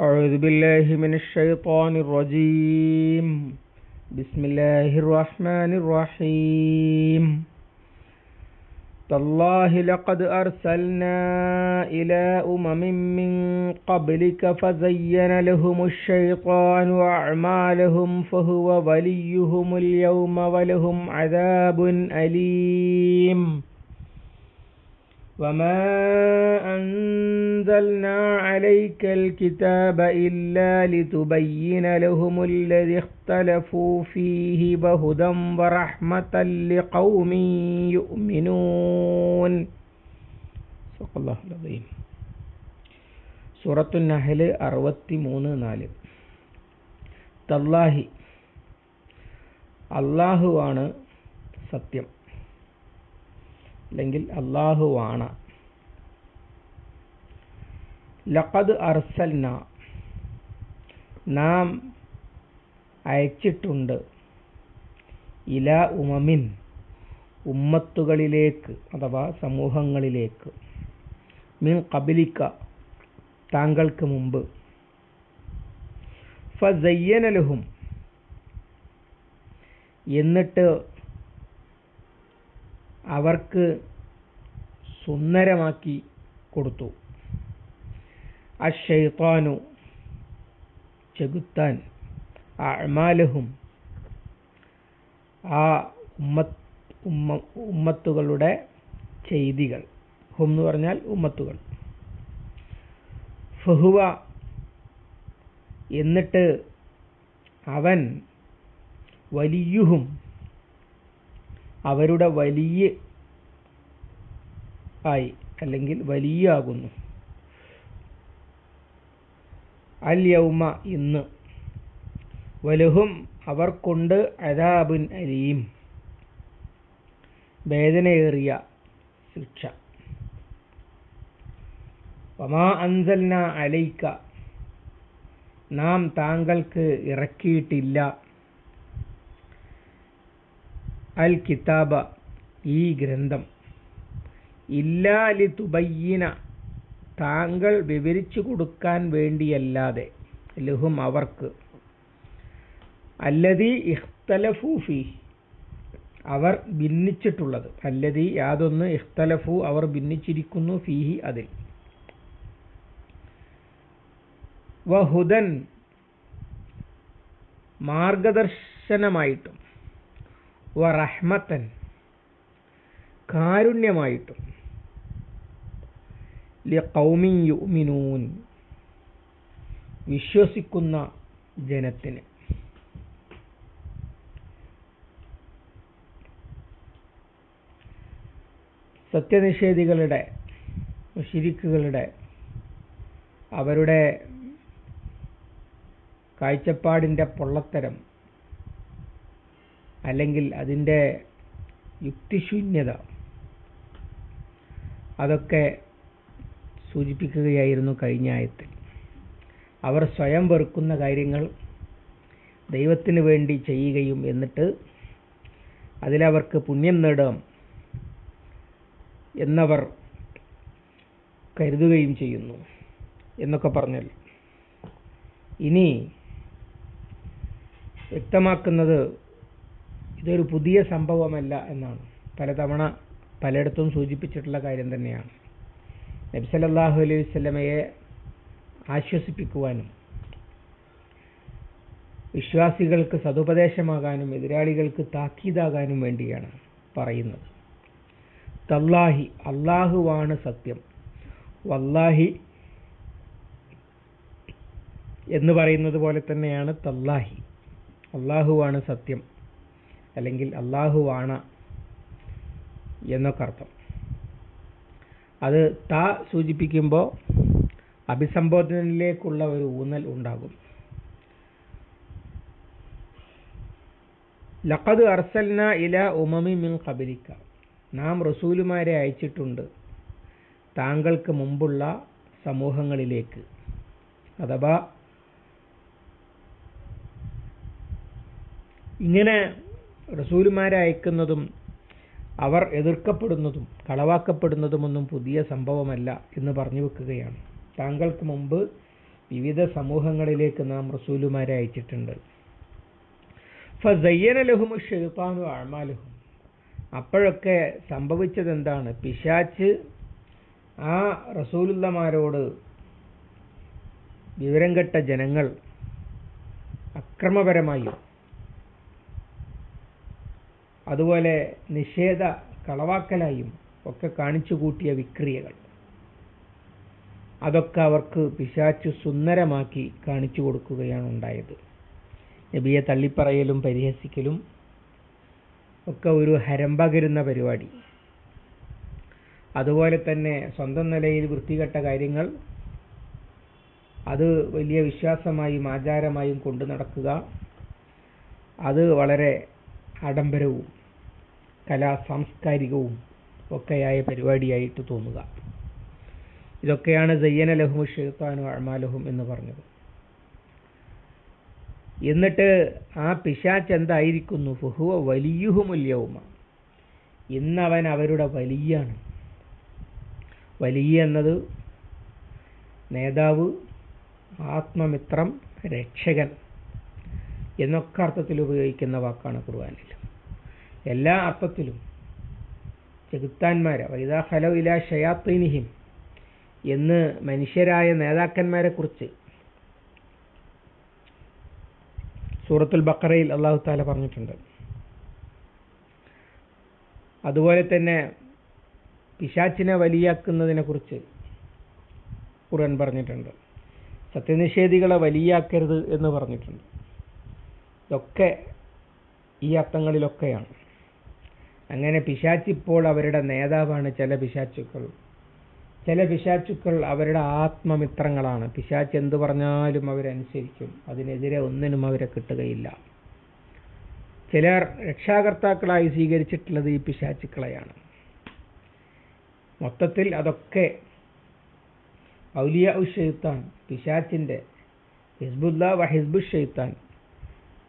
أعوذ بالله من الشيطان الرجيم. بسم الله الرحمن الرحيم. تالله لقد أرسلنا إلى أمم من قبلك فزين لهم الشيطان أعمالهم فهو وليهم اليوم ولهم عذاب أليم. وما أنزلنا عليك الكتاب إلا لتبين لهم الذي اختلفوا فيه وهدى ورحمة لقوم يؤمنون صدق الله العظيم സൂറത്തു നഹല് അറുപത്തി മൂന്ന് നാല് തല്ലാഹി അള്ളാഹുവാണ് സത്യം അല്ലെങ്കിൽ അള്ളാഹുവാണ് ലഖദ് അർസൽന. നാം അയച്ചിട്ടുണ്ട് ഇല ഉമമിൻ ഉമ്മത്തുകളിലേക്ക് അഥവാ സമൂഹങ്ങളിലേക്ക്. മിൻ കബിലിക്ക താങ്കൾക്ക് മുമ്പ്. ഫയ്യനലുഹും എന്നിട്ട് അവർക്ക് സുന്ദരമാക്കി കൊടുത്തു. അഷൈത്താനു ചെകുത്താൻ. അമാലഹും. ആ ഉമ്മ ഉമ്മ ഉമ്മത്തുകളുടെ ചെയ്തികൾ. ഹും എന്ന് പറഞ്ഞാൽ ഉമ്മത്തുകൾ. ഫഹുവ. എന്നിട്ട് അവൻ വലിയുഹും. അവരുടെ വലിയ ആയി അല്ലെങ്കിൽ വലിയാകുന്നു. അൽ യൗമ ഇന്ന്. വലുഹും അവർക്കുണ്ട് അദാബുൻ അലീം. വേദനയേറിയ ശിക്ഷ. വമാ അൻസൽന അലൈക്ക. നാം താങ്കൾക്ക് ഇറക്കിയിട്ടില്ല. അൽ കിതാബ ഈ ഗ്രന്ഥം. ഇല്ലാലി തുബയ്യന താങ്കൾ വിവരിച്ചു കൊടുക്കാൻ വേണ്ടിയല്ലാതെ ലഹും അവർക്ക്. അല്ലതി ഇഖ്തലഫൂഫി അവർ ഭിന്നിച്ചിട്ടുള്ളത്. അല്ലതി യാതൊന്ന് ഇഖ്തലഫു അവർ ഭിന്നിച്ചിരിക്കുന്നു ഫീഹി അതിൽ. വഹുദൻ മാർഗദർശനമായിട്ടും വറഹ്മത്തൻ കാരുണ്യമായിട്ടും യുമിനൂൻ വിശ്വസിക്കുന്ന ജനത്തിന്. സത്യനിഷേധികളുടെ ശിരിക്കുകളുടെ അവരുടെ കാഴ്ചപ്പാടിന്റെ പൊള്ളത്തരം അല്ലെങ്കിൽ അതിന്റെ യുക്തിശൂന്യത അതൊക്കെ സൂചിപ്പിക്കുകയായിരുന്നു കഴിഞ്ഞ ആയത്തിൽ. അവർ സ്വയം വെറുക്കുന്ന കാര്യങ്ങൾ ദൈവത്തിന് വേണ്ടി ചെയ്യുകയും എന്നിട്ട് അതിലവർക്ക് പുണ്യം നേടാം എന്നവർ കരുതുകയും ചെയ്യുന്നു എന്നൊക്കെ പറഞ്ഞാൽ. ഇനി വ്യക്തമാക്കുന്നത് ഇതൊരു പുതിയ സംഭവമല്ല എന്നാണ്. പലതവണ പലയിടത്തും സൂചിപ്പിച്ചിട്ടുള്ള കാര്യം തന്നെയാണ്. നബ്സലല്ലാഹു അലൈഹി വസല്ലമയെ ആശ്വസിപ്പിക്കുവാനും വിശ്വാസികൾക്ക് സതുപദേശമാകാനും എതിരാളികൾക്ക് താക്കീതാകാനും വേണ്ടിയാണ് പറയുന്നത്. തല്ലാഹി അള്ളാഹുവാണ് സത്യം. വല്ലാഹി എന്ന് പറയുന്നത് പോലെ തന്നെയാണ് തല്ലാഹി. അള്ളാഹുവാണ് സത്യം അല്ലെങ്കിൽ അള്ളാഹുവാണ് എന്നൊക്കെ അർത്ഥം. അത് ത സൂചിപ്പിക്കുമ്പോൾ അഭിസംബോധനയിലേക്കുള്ള ഒരു ഊന്നൽ ഉണ്ടാകും. ലഖദ് അർസൽന ഇല ഉമമി മിൻ കബലിക്ക നാം റസൂലുമാരെ അയച്ചിട്ടുണ്ട് താങ്കൾക്ക് മുമ്പുള്ള സമൂഹങ്ങളിലേക്ക്. അഥവാ ഇങ്ങനെ റസൂലുമാരെ അയക്കുന്നതും അവർ എതിർക്കപ്പെടുന്നതും കളവാക്കപ്പെടുന്നതുമൊന്നും പുതിയ സംഭവമല്ല എന്ന് പറഞ്ഞു വെക്കുകയാണ്. താങ്കൾക്ക് മുമ്പ് വിവിധ സമൂഹങ്ങളിലേക്ക് നാം റസൂലുമാരെ അയച്ചിട്ടുണ്ട്. ഫസയ്യന ലഹും ഷെയ്ത്താനു അഴമാലുഹും അപ്പോഴൊക്കെ സംഭവിച്ചത് എന്താണ് പിശാച്ച് ആ റസൂലുള്ളമാരോട് വിവരം കെട്ട ജനങ്ങൾ അക്രമപരമായും അതുപോലെ നിഷേധ കളവാക്കലായും ഒക്കെ കാണിച്ചു കൂട്ടിയ വിക്രിയകൾ. അതൊക്കെ അവർക്ക് പിശാച്ചു സുന്ദരമാക്കി കാണിച്ചു കൊടുക്കുകയാണ് ഉണ്ടായത്. നബിയെ തള്ളിപ്പറയലും പരിഹസിക്കലും ഒക്കെ ഒരു ഹരമ്പകരുന്ന പരിപാടി. അതുപോലെ തന്നെ സ്വന്തം നിലയിൽ വൃത്തികെട്ട കാര്യങ്ങൾ അത് വലിയ വിശ്വാസമായും ആചാരമായും കൊണ്ടു നടക്കുക. അത് വളരെ ആഡംബരവും കലാ സാംസ്കാരികവും ഒക്കെയായ പരിപാടിയായിട്ട് തോന്നുക. ഇതൊക്കെയാണ് സയ്യന ലഹും ഷെയ്ത്താനും അഴമാലഹും എന്ന് പറഞ്ഞത്. എന്നിട്ട് ആ പിശാച്ച് എന്തായിരിക്കുന്നു? ഫുഹുവ വലിയുഹുമുല്യവുമ ഇന്നവൻ അവരുടെ വലിയാണ്. വലിയ എന്നത് നേതാവ് ആത്മമിത്രം രക്ഷകൻ എന്നൊക്കെ അർത്ഥത്തിൽ ഉപയോഗിക്കുന്ന വാക്കാണ് ഖുർആാനിൽ. എല്ലാ അർത്ഥത്തിലും ചെകുത്താന്മാരെ. വൈദാ ഹലോ ഇല ഷയാത്തീനിഹിം എന്ന് മനുഷ്യരായ നേതാക്കന്മാരെ കുറിച്ച് സൂറത്തുൽ ബക്കറയിൽ അള്ളാഹു താല പറഞ്ഞിട്ടുണ്ട്. അതുപോലെ തന്നെ പിശാച്ചിനെ വലിയാക്കുന്നതിനെ കുറിച്ച് ഖുർആൻ പറഞ്ഞിട്ടുണ്ട്. സത്യനിഷേധികളെ വലിയാക്കരുത് എന്ന് പറഞ്ഞിട്ടുണ്ട്. ഇതൊക്കെ ഈ അർത്ഥങ്ങളിലൊക്കെയാണ്. അങ്ങനെ പിശാച്ചിപ്പോൾ അവരുടെ നേതാവാണ് ചില പിശാച്ചുക്കൾ ചില പിശാച്ചുക്കൾ അവരുടെ ആത്മമിത്രങ്ങളാണ്. പിശാച്ച് എന്ത് പറഞ്ഞാലും അവരനുസരിക്കും. അതിനെതിരെ ഒന്നിനും അവരെ കിട്ടുകയില്ല. ചിലർ രക്ഷാകർത്താക്കളായി സ്വീകരിച്ചിട്ടുള്ളത് ഈ പിശാച്ചുക്കളെയാണ് മൊത്തത്തിൽ അതൊക്കെ ഔലിയ ഷെയ്ത്താൻ പിശാച്ചിന്റെ ഹിസ്ബുല്ല വ ഹിസ്ബു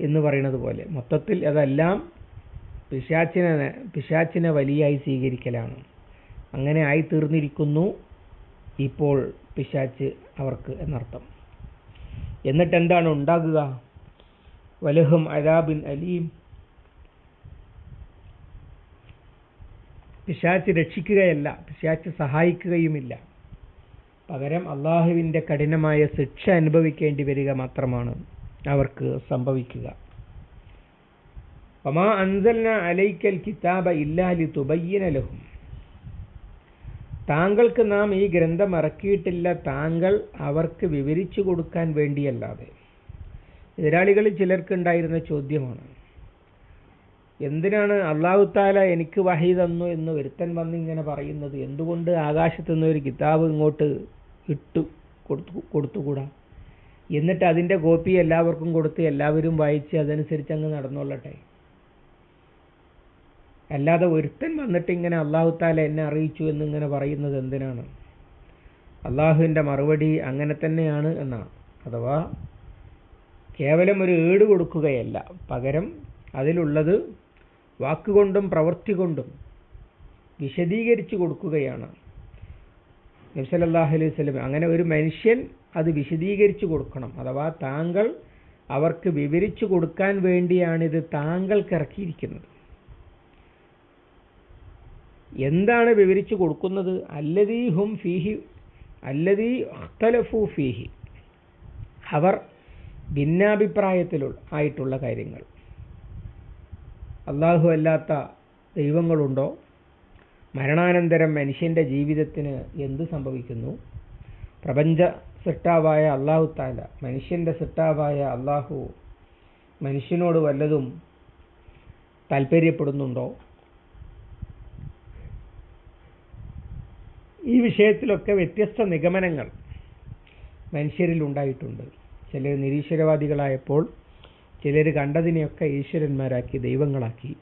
എന്ന് പറയുന്നത് പോലെ. മൊത്തത്തിൽ അതെല്ലാം പിശാച്ചിനെ പിശാച്ചിനെ വലിയായി സ്വീകരിക്കലാണ്. അങ്ങനെ ആയി തീർന്നിരിക്കുന്നു ഇപ്പോൾ പിശാച്ച് അവർക്ക് എന്നർത്ഥം. എന്നിട്ട് എന്താണ് ഉണ്ടാകുക? വലഹും അലാബിൻ അലീം. പിശാച്ച് രക്ഷിക്കുകയല്ല പിശാച്ച് സഹായിക്കുകയുമില്ല. പകരം അള്ളാഹുവിന്റെ കഠിനമായ ശിക്ഷ അനുഭവിക്കേണ്ടി വരിക മാത്രമാണ് അവർക്ക് സംഭവിക്കുക. ഒമാ അൻസൽന അലൈക്കൽ കിതാബ ഇല്ലാലി തുബയ്യനലഹും താങ്കൾക്ക് നാം ഈ ഗ്രന്ഥം ഇറക്കിയിട്ടില്ല. താങ്കൾ അവർക്ക് വിവരിച്ചു കൊടുക്കാൻ വേണ്ടിയല്ലാതെ. എതിരാളികളിൽ ചിലർക്കുണ്ടായിരുന്ന ചോദ്യമാണ്. എന്തിനാണ് അള്ളാഹുത്താല എനിക്ക് വഹി തന്നു എന്ന് ഒരുത്തൻ വന്നിങ്ങനെ പറയുന്നത്? എന്തുകൊണ്ട് ആകാശത്തു നിന്ന് ഒരു കിതാബ് ഇങ്ങോട്ട് ഇട്ടു കൊടുത്തു കൊടുത്തുകൂടാ? എന്നിട്ട് അതിന്റെ കോപ്പി എല്ലാവർക്കും കൊടുത്ത് എല്ലാവരും വായിച്ച് അതനുസരിച്ച് അങ്ങ് നടന്നോളട്ടെ. അല്ലാതെ ഒരുത്തൻ വന്നിട്ട് ഇങ്ങനെ അള്ളാഹു താല എന്നെ അറിയിച്ചു എന്നിങ്ങനെ പറയുന്നത് എന്തിനാണ്? അള്ളാഹുവിന്റെ മറുപടി അങ്ങനെ തന്നെയാണ് എന്നാണ്. അഥവാ കേവലം ഒരു ഏട് കൊടുക്കുകയല്ല. പകരം അതിലുള്ളത് വാക്കുകൊണ്ടും പ്രവൃത്തി കൊണ്ടും വിശദീകരിച്ചു കൊടുക്കുകയാണ്. നബ്സലല്ലാഹു അലൈഹി സ്വലം അങ്ങനെ ഒരു മനുഷ്യൻ അത് വിശദീകരിച്ചു കൊടുക്കണം. അഥവാ താങ്കൾ അവർക്ക് വിവരിച്ചു കൊടുക്കാൻ വേണ്ടിയാണിത് താങ്കൾക്ക് ഇറക്കിയിരിക്കുന്നത്. എന്താണ് വിവരിച്ചു കൊടുക്കുന്നത്? അല്ലതീ ഹും ഫീഹി അല്ലതീ അഖ്തലഫു ഫീഹി. അവർ ഭിന്നാഭിപ്രായത്തിലുള്ള ആയിട്ടുള്ള കാര്യങ്ങൾ. അള്ളാഹു അല്ലാത്ത ദൈവങ്ങളുണ്ടോ? മരണാനന്തരം മനുഷ്യന്റെ ജീവിതത്തിന് എന്ത് സംഭവിക്കുന്നു? പ്രപഞ്ച സൃഷ്ടാവായ അള്ളാഹു താല മനുഷ്യന്റെ സൃഷ്ടാവായ അള്ളാഹു മനുഷ്യനോട് വല്ലതും താല്പര്യപ്പെടുന്നുണ്ടോ ഈ വിഷയത്തിലൊക്കെ വ്യത്യസ്ത നിഗമനങ്ങൾ മനുഷ്യരിൽ ഉണ്ടായിട്ടുണ്ട്. ചിലർ നിരീശ്വരവാദികളായപ്പോൾ ചിലർ കണ്ടതിനെയൊക്കെ ഈശ്വരന്മാരാക്കി ദൈവങ്ങളാക്കി.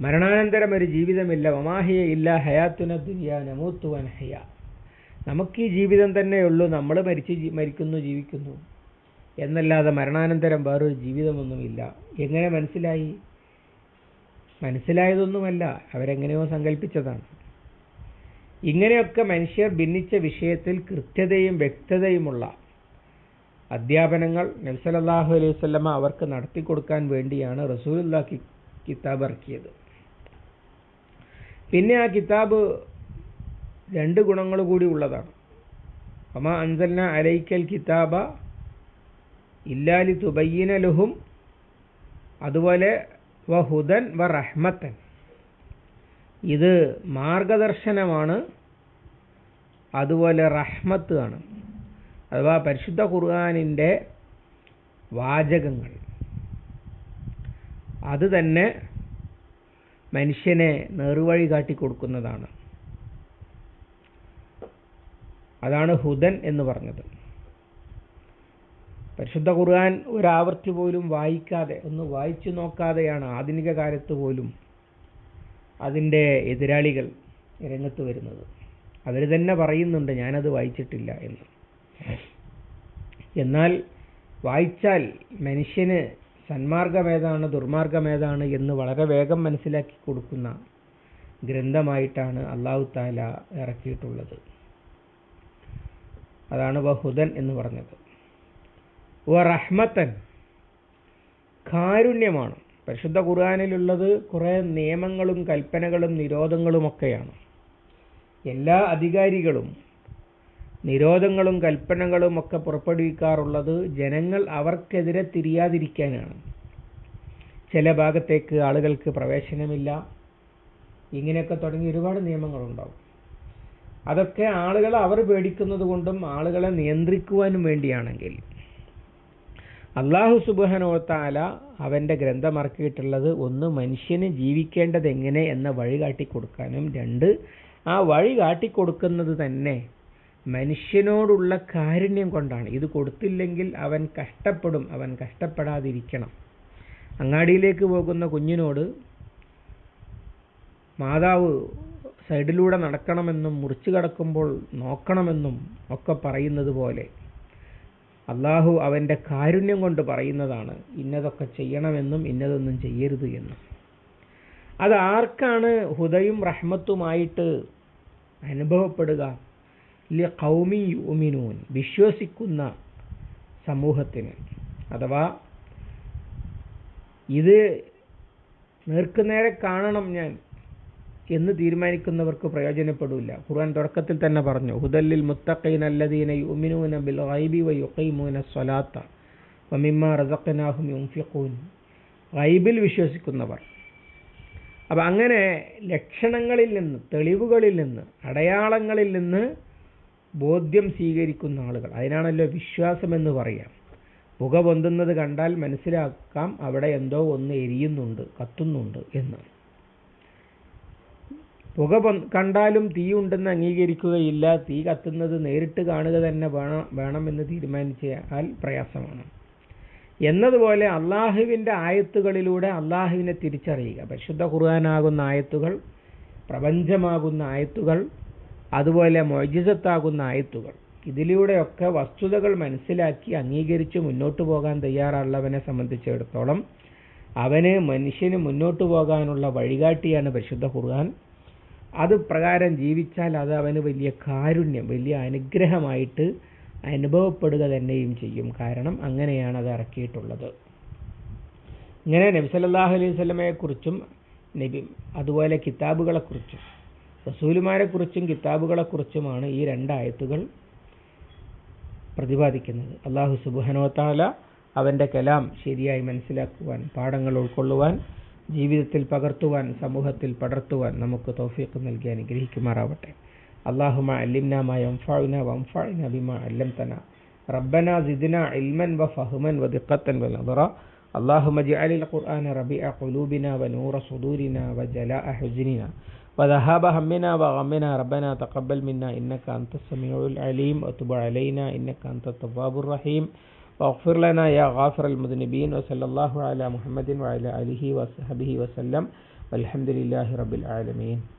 മരണാനന്തരം ഒരു ജീവിതമില്ല. ഒമാഹിയ ഇല്ല ഹയാത്തുന ദുനിയ നമൂത്തുവൻ ഹയ നമുക്ക് ഈ ജീവിതം തന്നെയുള്ളൂ നമ്മൾ മരിച്ച് മരിക്കുന്നു ജീവിക്കുന്നു. എന്നല്ലാതെ മരണാനന്തരം വേറൊരു ജീവിതമൊന്നുമില്ല. എങ്ങനെ മനസ്സിലായി? മനസ്സിലായതൊന്നുമല്ല. അവരെങ്ങനെയോ സങ്കല്പിച്ചതാണ് ഇങ്ങനെയൊക്കെ മനുഷ്യർ ഭിന്നിച്ച വിഷയത്തിൽ കൃത്യതയും വ്യക്തതയുമുള്ള അധ്യാപനങ്ങൾ നബ്സലല്ലാഹു അലൈഹി വസല്ലമ അവർക്ക് നടത്തി കൊടുക്കാൻ വേണ്ടിയാണ് റസൂലുള്ള കിതാബ് ഇറക്കിയത്. പിന്നെ ആ കിതാബ് രണ്ട് ഗുണങ്ങൾ കൂടി ഉള്ളതാണ്. അമ അൻസൽന അലൈക്കൽ കിതാബ ഇല്ലാലി തുബയ്യന ലുഹും അതുപോലെ വ ഹുദൻ വ റഹ്മത്തൻ. ഇത് മാർഗദർശനമാണ് അതുപോലെ റഹ്മത്ത് ആണ്. അഥവാ പരിശുദ്ധ ഖുർആാനിന്റെ വാചകങ്ങൾ. അത് തന്നെ മനുഷ്യനെ നേർവഴി കാട്ടിക്കൊടുക്കുന്നതാണ് അതാണ് ഹുദൻ എന്ന് പറഞ്ഞത്. പരിശുദ്ധ ഖുർആൻ ഒരാവർത്തി പോലും വായിക്കാതെ ഒന്ന് വായിച്ചു നോക്കാതെയാണ് ആധുനിക കാലത്ത് പോലും അതിന്റെ എതിരാളികൾ രംഗത്ത് വരുന്നത്. അവർ തന്നെ പറയുന്നുണ്ട് ഞാനത് വായിച്ചിട്ടില്ല എന്ന്. എന്നാൽ വായിച്ചാൽ മനുഷ്യന് സന്മാർഗമേതാണ് ദുർമാർഗമേതാണ് എന്ന് വളരെ വേഗം മനസ്സിലാക്കി കൊടുക്കുന്ന ഗ്രന്ഥമായിട്ടാണ് അള്ളാഹു താല ഇറക്കിയിട്ടുള്ളത്. അതാണ് ബഹുദൻ എന്ന് പറഞ്ഞത്. വ റഹ്മത്തൻ കാരുണ്യമാണ്. പരിശുദ്ധ ഖുർആാനിലുള്ളത് കുറേ നിയമങ്ങളും കൽപ്പനകളും നിരോധങ്ങളുമൊക്കെയാണ്. എല്ലാ അധികാരികളും നിരോധങ്ങളും കൽപ്പനകളും ഒക്കെ പുറപ്പെടുവിക്കാറുള്ളത് ജനങ്ങൾ അവർക്കെതിരെ തിരിയാതിരിക്കാനാണ്. ചില ഭാഗത്തേക്ക് ആളുകൾക്ക് പ്രവേശനമില്ല. ഇങ്ങനെയൊക്കെ തുടങ്ങി ഒരുപാട് നിയമങ്ങളുണ്ടാവും. അതൊക്കെ ആളുകളെ അവർ പേടിക്കുന്നത് കൊണ്ടും ആളുകളെ നിയന്ത്രിക്കുവാനും വേണ്ടിയാണെങ്കിൽ അള്ളാഹു സുബാനോത്താല അവന്റെ ഗ്രന്ഥമിറക്കിയിട്ടുള്ളത് ഒന്ന് മനുഷ്യന് ജീവിക്കേണ്ടത് എങ്ങനെ എന്ന വഴി കാട്ടിക്കൊടുക്കാനും രണ്ട് ആ വഴി കാട്ടിക്കൊടുക്കുന്നത് തന്നെ മനുഷ്യനോടുള്ള കാരുണ്യം കൊണ്ടാണ്. ഇത് കൊടുത്തില്ലെങ്കിൽ അവൻ കഷ്ടപ്പെടും. അവൻ കഷ്ടപ്പെടാതിരിക്കണം. അങ്ങാടിയിലേക്ക് പോകുന്ന കുഞ്ഞിനോട് മാതാവ് സൈഡിലൂടെ നടക്കണമെന്നും മുറിച്ചു കടക്കുമ്പോൾ നോക്കണമെന്നും ഒക്കെ പറയുന്നത് പോലെ അള്ളാഹു അവന്റെ കാരുണ്യം കൊണ്ട് പറയുന്നതാണ്. ഇന്നതൊക്കെ ചെയ്യണമെന്നും ഇന്നതൊന്നും ചെയ്യരുത് എന്നും. അത് ആർക്കാണ് ഹുദയും റഹ്മത്തുമായിട്ട് അനുഭവപ്പെടുക. ലി കൗമി യുമിനൂൻ വിശ്വസിക്കുന്ന സമൂഹത്തിന്. അഥവാ ഇത് നേർക്കുനേരെ കാണണം ഞാൻ എന്ന് തീരുമാനിക്കുന്നവർക്ക് പ്രയോജനപ്പെടില്ല ഖുർആൻ തുടക്കത്തിൽ തന്നെ പറഞ്ഞു ഹുദല്ലിൽ മുത്തഖീൻ അല്ലദീന യുമിനൂന ബിൽ ഗൈബി വ യുഖീമൂന സ്വലാത്ത വമിമ്മ റസഖനാഹും യുൻഫിഖൂൻ. ഗൈബിൽ വിശ്വസിക്കുന്നവർ അപ്പം അങ്ങനെ ലക്ഷണങ്ങളിൽ നിന്ന് തെളിവുകളിൽ നിന്ന് അടയാളങ്ങളിൽ നിന്ന് ബോധ്യം സ്വീകരിക്കുന്ന ആളുകൾ. അതിനാണല്ലോ വിശ്വാസം എന്ന് പറയാം. പുക പൊന്തുന്നത് കണ്ടാൽ മനസ്സിലാക്കാം അവിടെ എന്തോ ഒന്ന് എരിയുന്നുണ്ട് കത്തുന്നുണ്ട് എന്ന്. പുക കണ്ടാലും തീ ഉണ്ടെന്ന് അംഗീകരിക്കുകയില്ല. തീ കത്തുന്നത് നേരിട്ട് കാണുക തന്നെ വേണം വേണമെന്ന് തീരുമാനിച്ചാൽ പ്രയാസമാണ്. എന്നതുപോലെ അള്ളാഹുവിന്റെ ആയത്തുകളിലൂടെ അള്ളാഹുവിനെ തിരിച്ചറിയുക. പരിശുദ്ധ ഖുർആാനാകുന്ന ആയത്തുകൾ പ്രപഞ്ചമാകുന്ന ആയത്തുകൾ അതുപോലെ മൊയ്ജിസത്താകുന്ന ആയത്തുകൾ. ഇതിലൂടെയൊക്കെ വസ്തുതകൾ മനസ്സിലാക്കി അംഗീകരിച്ച് മുന്നോട്ട് പോകാൻ തയ്യാറുള്ളവനെ സംബന്ധിച്ചിടത്തോളം അവന് മനുഷ്യന് മുന്നോട്ട് പോകാനുള്ള വഴികാട്ടിയാണ് പരിശുദ്ധ ഖുർആൻ. അത് പ്രകാരം ജീവിച്ചാൽ അത് അവന് വലിയ കാരുണ്യം വലിയ അനുഗ്രഹമായിട്ട് അനുഭവപ്പെടുക തന്നെയും ചെയ്യും. കാരണം അങ്ങനെയാണ് അത് ഇറക്കിയിട്ടുള്ളത്. ഇങ്ങനെ നബി സല്ലാഹു അലൈഹി സ്വലമയെക്കുറിച്ചും നബി അതുപോലെ കിതാബുകളെക്കുറിച്ചും റസൂലുമാരെക്കുറിച്ചും കിതാബുകളെക്കുറിച്ചുമാണ് ഈ രണ്ടായത്തുകൾ പ്രതിപാദിക്കുന്നത്. അള്ളാഹു സുബുഹനോത്താല അവന്റെ കലാം ശരിയായി മനസ്സിലാക്കുവാൻ പാഠങ്ങൾ ഉൾക്കൊള്ളുവാൻ ജീവിതത്തിൽ പകർത്തുവാൻ സമൂഹത്തിൽ പടർത്തുവാൻ നമുക്ക് തൗഫീഖ് നൽകി അനുഗ്രഹിക്കുമാറാവട്ടെ. اللهم علمنا ما ينفعنا وانفعنا بما علمتنا. ربنا زدنا علما وفهما ودقة ونظرا. اللهم اجعل القرآن ربيع قلوبنا ونور صدورنا وجلاء حزننا. وذهاب همنا وغمنا. ربنا تقبل منا إنك أنت السميع العليم. وتب علينا إنك أنت التواب الرحيم. واغفر لنا يا غافر المذنبين. وصلى الله على محمد وعلى آله وصحبه وسلم. والحمد لله رب العالمين.